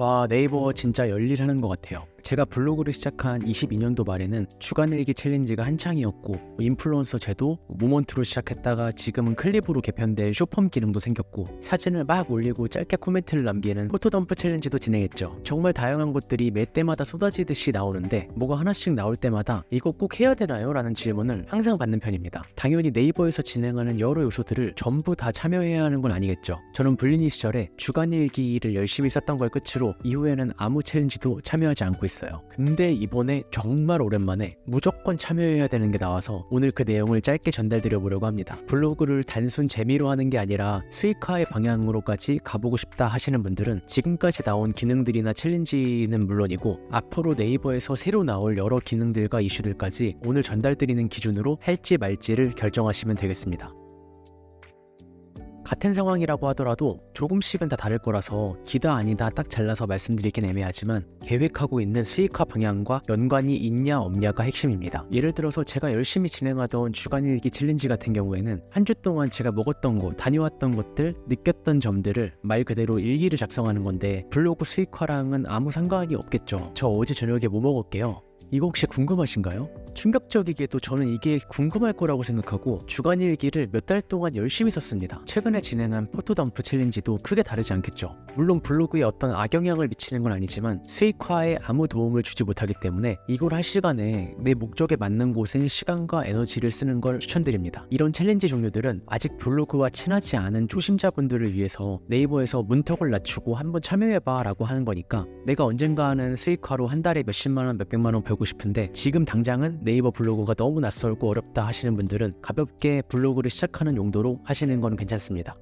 와 네이버 진짜 열일하는 것 같아요. 제가 블로그를 시작한 22년도 말에는 주간일기 챌린지가 한창이었고 인플루언서 제도 모먼트로 시작했다가 지금은 클립으로 개편된 쇼폼 기능도 생겼고 사진을 막 올리고 짧게 코멘트를 남기는 포토덤프 챌린지도 진행했죠. 정말 다양한 것들이 매 때마다 쏟아지듯이 나오는데 뭐가 하나씩 나올 때마다 이거 꼭 해야 되나요? 라는 질문을 항상 받는 편입니다. 당연히 네이버에서 진행하는 여러 요소들을 전부 다 참여해야 하는 건 아니겠죠. 저는 불리니 시절에 주간일기를 열심히 썼던 걸 끝으로 이후에는 아무 챌린지도 참여하지 않고 있 어요. 근데 이번에 정말 오랜만에 무조건 참여해야 되는 게 나와서 오늘 그 내용을 짧게 전달드려 보려고 합니다. 블로그를 단순 재미로 하는 게 아니라 수익화의 방향으로까지 가보고 싶다 하시는 분들은 지금까지 나온 기능들이나 챌린지는 물론이고 앞으로 네이버에서 새로 나올 여러 기능들과 이슈들까지 오늘 전달드리는 기준으로 할지 말지를 결정하시면 되겠습니다. 같은 상황이라고 하더라도 조금씩은 다 다를 거라서 기다 아니다 딱 잘라서 말씀드리긴 애매하지만 계획하고 있는 수익화 방향과 연관이 있냐 없냐가 핵심입니다. 예를 들어서 제가 열심히 진행하던 주간일기 챌린지 같은 경우에는 한 주 동안 제가 먹었던 곳, 다녀왔던 곳들, 느꼈던 점들을 말 그대로 일기를 작성하는 건데 블로그 수익화랑은 아무 상관이 없겠죠. 저 어제 저녁에 뭐 먹을게요. 이거 혹시 궁금하신가요? 충격적이게도 저는 이게 궁금할 거라고 생각하고 주간일기를 몇 달 동안 열심히 썼습니다. 최근에 진행한 포토덤프 챌린지도 크게 다르지 않겠죠. 물론 블로그에 어떤 악영향을 미치는 건 아니지만 수익화에 아무 도움을 주지 못하기 때문에 이걸 할 시간에 내 목적에 맞는 곳에 시간과 에너지를 쓰는 걸 추천드립니다. 이런 챌린지 종류들은 아직 블로그와 친하지 않은 초심자분들을 위해서 네이버에서 문턱을 낮추고 한번 참여해봐 라고 하는 거니까 내가 언젠가는 수익화로 한 달에 몇십만 원, 몇백만 원 벌고 싶은데 지금 당장은 네이버 블로그가 너무 낯설고 어렵다 하시는 분들은 가볍게 블로그를 시작하는 용도로 하시는 건 괜찮습니다.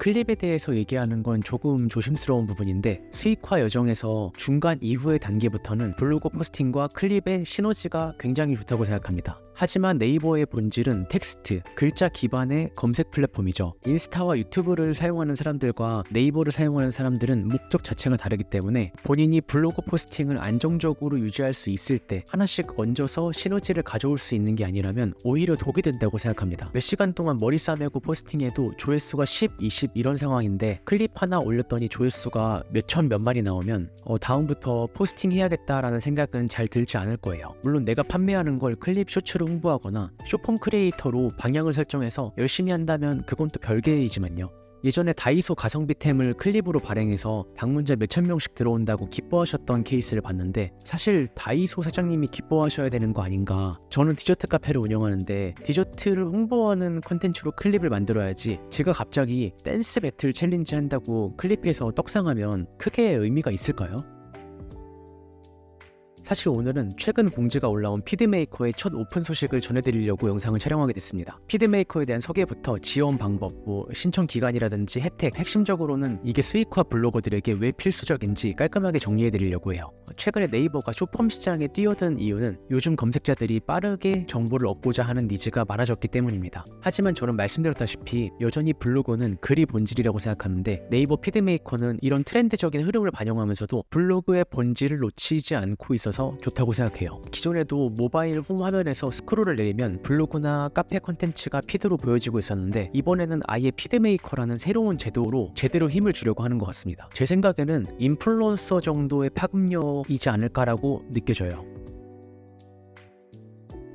클립에 대해서 얘기하는 건 조금 조심스러운 부분인데 수익화 여정에서 중간 이후의 단계부터는 블로그 포스팅과 클립의 시너지가 굉장히 좋다고 생각합니다. 하지만 네이버의 본질은 텍스트, 글자 기반의 검색 플랫폼이죠. 인스타와 유튜브를 사용하는 사람들과 네이버를 사용하는 사람들은 목적 자체가 다르기 때문에 본인이 블로그 포스팅을 안정적으로 유지할 수 있을 때 하나씩 얹어서 시너지를 가져올 수 있는 게 아니라면 오히려 독이 된다고 생각합니다. 몇 시간 동안 머리 싸매고 포스팅해도 조회수가 10, 20 이런 상황인데 클립 하나 올렸더니 조회수가 몇천 몇만이 나오면 어, 다음부터 포스팅 해야겠다라는 생각은 잘 들지 않을 거예요. 물론 내가 판매하는 걸 클립 쇼츠로 홍보하거나 쇼폼 크리에이터로 방향을 설정해서 열심히 한다면 그건 또 별개이지만요. 예전에 다이소 가성비템을 클립으로 발행해서 방문자 몇천 명씩 들어온다고 기뻐하셨던 케이스를 봤는데 사실 다이소 사장님이 기뻐하셔야 되는 거 아닌가 저는 디저트 카페를 운영하는데 디저트를 홍보하는 컨텐츠로 클립을 만들어야지 제가 갑자기 댄스 배틀 챌린지 한다고 클립해서 떡상하면 크게 의미가 있을까요? 사실 오늘은 최근 공지가 올라온 피드메이커의 첫 오픈 소식을 전해드리려고 영상을 촬영하게 됐습니다. 피드메이커에 대한 소개부터 지원 방법, 뭐 신청 기간이라든지 혜택, 핵심적으로는 이게 수익화 블로거들에게 왜 필수적인지 깔끔하게 정리해드리려고 해요. 최근에 네이버가 쇼폼 시장에 뛰어든 이유는 요즘 검색자들이 빠르게 정보를 얻고자 하는 니즈가 많아졌기 때문입니다. 하지만 저는 말씀드렸다시피 여전히 블로그는 글이 본질이라고 생각하는데 네이버 피드메이커는 이런 트렌드적인 흐름을 반영하면서도 블로그의 본질을 놓치지 않고 있어서 좋다고 생각해요. 기존에도 모바일 홈 화면에서 스크롤을 내리면 블로그나 카페 컨텐츠가 피드로 보여지고 있었는데 이번에는 아예 피드메이커라는 새로운 제도로 제대로 힘을 주려고 하는 것 같습니다. 제 생각에는 인플루언서 정도의 파급력이지 않을까라고 느껴져요.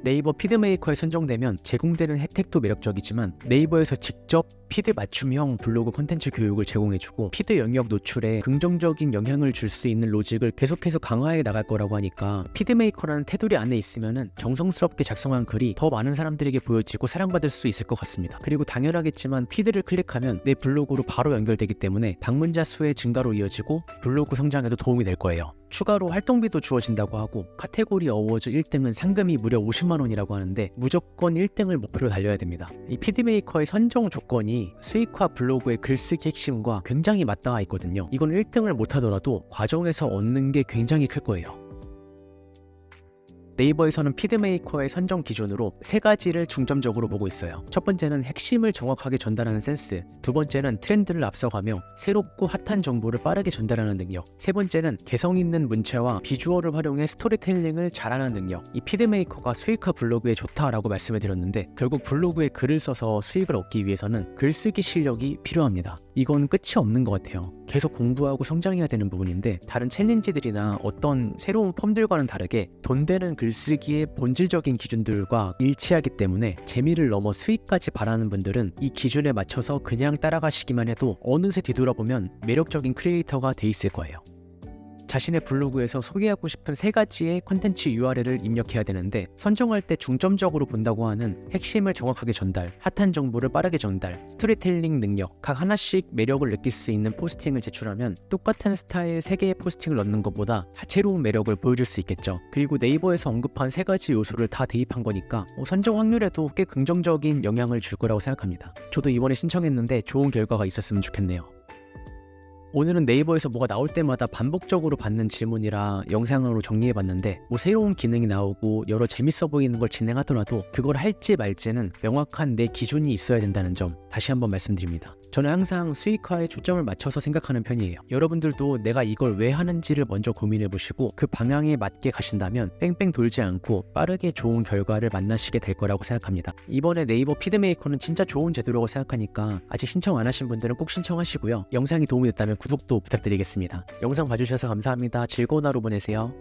네이버 피드메이커에 선정되면 제공되는 혜택도 매력적이지만 네이버에서 직접 피드 맞춤형 블로그 콘텐츠 교육을 제공해주고 피드 영역 노출에 긍정적인 영향을 줄 수 있는 로직을 계속해서 강화해 나갈 거라고 하니까 피드메이커라는 테두리 안에 있으면은 정성스럽게 작성한 글이 더 많은 사람들에게 보여지고 사랑받을 수 있을 것 같습니다. 그리고 당연하겠지만 피드를 클릭하면 내 블로그로 바로 연결되기 때문에 방문자 수의 증가로 이어지고 블로그 성장에도 도움이 될 거예요. 추가로 활동비도 주어진다고 하고 카테고리 어워즈 1등은 상금이 무려 50만 원이라고 하는데 무조건 1등을 목표로 달려야 됩니다. 이 피드메이커의 선정 조건이 수익화 블로그의 글쓰기 핵심과 굉장히 맞닿아 있거든요. 이건 1등을 못하더라도 과정에서 얻는 게 굉장히 클 거예요. 네이버에서는 피드메이커의 선정 기준으로 세 가지를 중점적으로 보고 있어요. 첫 번째는 핵심을 정확하게 전달하는 센스, 두 번째는 트렌드를 앞서가며 새롭고 핫한 정보를 빠르게 전달하는 능력, 세 번째는 개성 있는 문체와 비주얼을 활용해 스토리텔링을 잘하는 능력. 이 피드메이커가 수익화 블로그에 좋다라고 말씀을 드렸는데 결국 블로그에 글을 써서 수익을 얻기 위해서는 글쓰기 실력이 필요합니다. 이건 끝이 없는 것 같아요. 계속 공부하고 성장해야 되는 부분인데 다른 챌린지들이나 어떤 새로운 펌들과는 다르게 돈 되는 글쓰기의 본질적인 기준들과 일치하기 때문에 재미를 넘어 수익까지 바라는 분들은 이 기준에 맞춰서 그냥 따라가시기만 해도 어느새 뒤돌아보면 매력적인 크리에이터가 돼 있을 거예요. 자신의 블로그에서 소개하고 싶은 세 가지의 컨텐츠 URL을 입력해야 되는데 선정할 때 중점적으로 본다고 하는 핵심을 정확하게 전달, 핫한 정보를 빠르게 전달, 스토리텔링 능력, 각 하나씩 매력을 느낄 수 있는 포스팅을 제출하면 똑같은 스타일 3개의 포스팅을 넣는 것보다 다채로운 매력을 보여줄 수 있겠죠. 그리고 네이버에서 언급한 세 가지 요소를 다 대입한 거니까 뭐 선정 확률에도 꽤 긍정적인 영향을 줄 거라고 생각합니다. 저도 이번에 신청했는데 좋은 결과가 있었으면 좋겠네요. 오늘은 네이버에서 뭐가 나올 때마다 반복적으로 받는 질문이라 영상으로 정리해봤는데 뭐 새로운 기능이 나오고 여러 재밌어 보이는 걸 진행하더라도 그걸 할지 말지는 명확한 내 기준이 있어야 된다는 점 다시 한번 말씀드립니다. 저는 항상 수익화에 초점을 맞춰서 생각하는 편이에요. 여러분들도 내가 이걸 왜 하는지를 먼저 고민해 보시고 그 방향에 맞게 가신다면 뺑뺑 돌지 않고 빠르게 좋은 결과를 만나시게 될 거라고 생각합니다. 이번에 네이버 피드메이커는 진짜 좋은 제도라고 생각하니까 아직 신청 안 하신 분들은 꼭 신청하시고요. 영상이 도움이 됐다면 구독도 부탁드리겠습니다. 영상 봐주셔서 감사합니다. 즐거운 하루 보내세요.